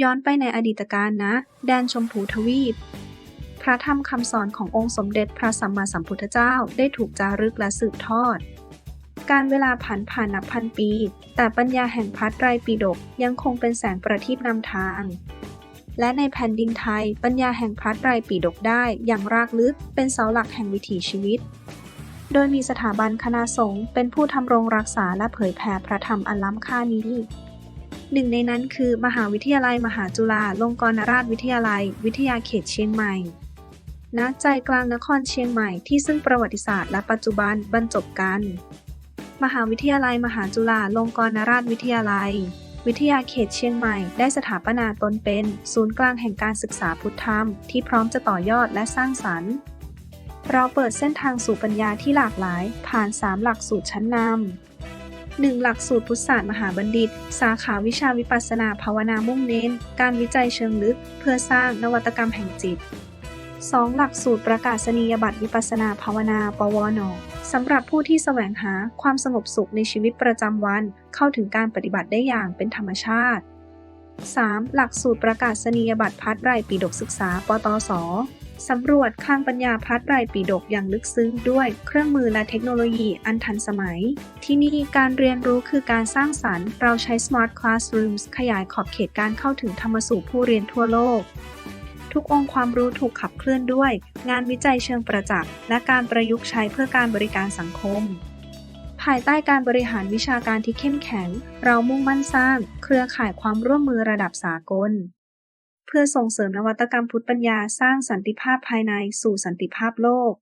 ย้อนไปในอดีตการนะ แดนชมพูทวีป พระธรรมคำสอนขององค์สมเด็จพระสัมมาสัมพุทธเจ้าได้ถูกจารึกและสืบทอด การเวลาผ่านผ่านนับพันปี แต่ปัญญาแห่งพระไรปิฎกยังคงเป็นแสงประทีปนำทาง และในแผ่นดินไทย ปัญญาแห่งพระไรปิฎกได้อย่างรากลึกเป็นเสาหลักแห่งวิถีชีวิต โดยมีสถาบันคณะสงฆ์เป็นผู้ทำรงรักษาและเผยแผ่พระธรรมอันล้ำค่านี้ หนึ่งในนั้นคือ มหาวิทยาลัยมหาจุฬาลงกรณราชวิทยาลัย วิทยาเขตเชียงใหม่ณใจกลางนครเชียงใหม่ที่ซึ่งประวัติศาสตร์และปัจจุบันบรรจบกัน มหาวิทยาลัยมหาจุฬาลงกรณราชวิทยาลัย วิทยาเขตเชียงใหม่ได้สถาปนาตนเป็น ศูนย์กลางแห่งการศึกษาพุทธธรรมที่พร้อมจะต่อยอดและสร้างสรรค์ เราเปิดเส้นทางสู่ปัญญาที่หลากหลาย ผ่าน 3 หลักสูตรชั้นนำ 1. หลักสูตรพุทธศาสตร์มหาบัณฑิต สาขาวิชาวิปัสสนาภาวนามุ่งเน้น การวิจัยเชิงลึก เพื่อสร้างนวัตกรรมแห่งจิต 2. หลักสูตรประกาศนียบัตรวิปัสสนาภาวนา ปวโนสำหรับผู้ที่แสวงหาความสงบสุขในชีวิตประจำวัน เข้าถึงการปฏิบัติได้อย่างเป็นธรรมชาติ 3. หลักสูตรประกาศนียบัตรพัฒไรปิฎกศึกษา ปตส สำรวจคลังปัญญาพัฒไตรปิฎกอย่างลึกซึ้งด้วยเครื่องมือและเทคโนโลยีอันทันสมัย ที่นี่การเรียนรู้คือการสร้างสรรค์ เราใช้ Smart Classrooms ขยายขอบเขตการเข้าถึงธรรมสู่ผู้เรียนทั่วโลก ทุกองค์ความรู้ถูกขับเคลื่อนด้วย งานวิจัยเชิงประจักษ์และการประยุกต์ใช้เพื่อการบริการสังคมภายใต้การบริหารวิชาการที่เข้มแข็ง เรามุ่งมั่นสร้าง เครือข่ายความร่วมมือระดับสากล เพื่อส่งเสริมนวัตกรรมพุทธปัญญาสร้างสันติภาพภายในสู่สันติภาพโลก